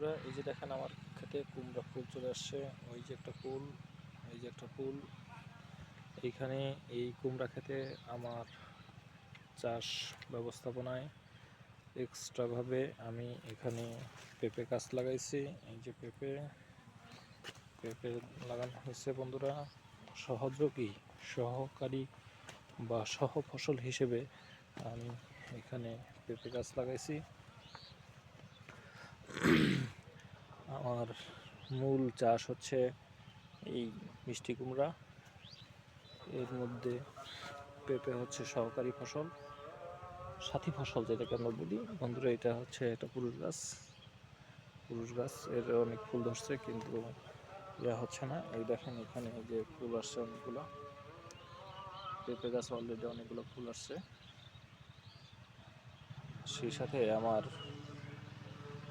বন্ধুরা, এই যে দেখেন আমার খেতে কুমড়া ফুল চলে আসছে। ওই যে একটা ফুল, এই যে একটা ফুল। এইখানে এই কুমড়া খেতে আমার চাষ ব্যবস্থাপনায় এক্সট্রাভাবে আমি এখানে পেঁপে গাছ লাগাইছি। এই যে পেঁপে পেঁপে লাগানো হয়েছে বন্ধুরা। সহযোগী সহকারী বা সহ ফসল হিসেবে আমি এখানে পেঁপে গাছ লাগাইছি। আমার মূল চাষ হচ্ছে এই মিষ্টি কুমড়া। এর মধ্যে পেঁপে হচ্ছে সহকারী ফসল, সাথী ফসল যেটাকে আমরা বলি। বন্ধুরা, এটা হচ্ছে এটা পুরুষ গাছ। পুরুষ গাছ, এর অনেক ফুল ধরছে, কিন্তু ইয়া হচ্ছে না। এই দেখেন এখানে যে ফুল আসছে অনেকগুলো। পেঁপে গাছ অলরেডি অনেকগুলো ফুল আসছে। সেই সাথে আমার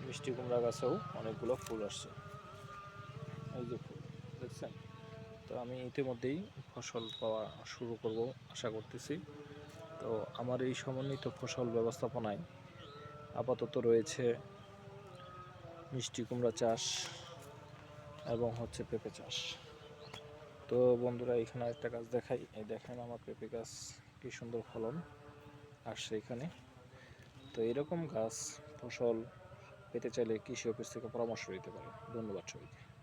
মিষ্টি কুমড়া গাছেও অনেকগুলো ফুল আসছে। এই যে ফুল, দেখছেন? তো আমি ইতিমধ্যেই ফসল পাওয়া শুরু করব আশা করতেছি। তো আমার এই সমন্বিত ফসল ব্যবস্থাপনায় আপাতত রয়েছে মিষ্টি কুমড়া চাষ এবং হচ্ছে পেঁপে চাষ। তো বন্ধুরা, এখানে একটা গাছ দেখাই। এই দেখেন আমার পেঁপে গাছ, কী সুন্দর ফলন আসছে এখানে। তো এরকম গাছ, ফসল পেতে চাইলে কৃষি অফিস থেকে পরামর্শ নিতে পারেন। ধন্যবাদ সবাইকে।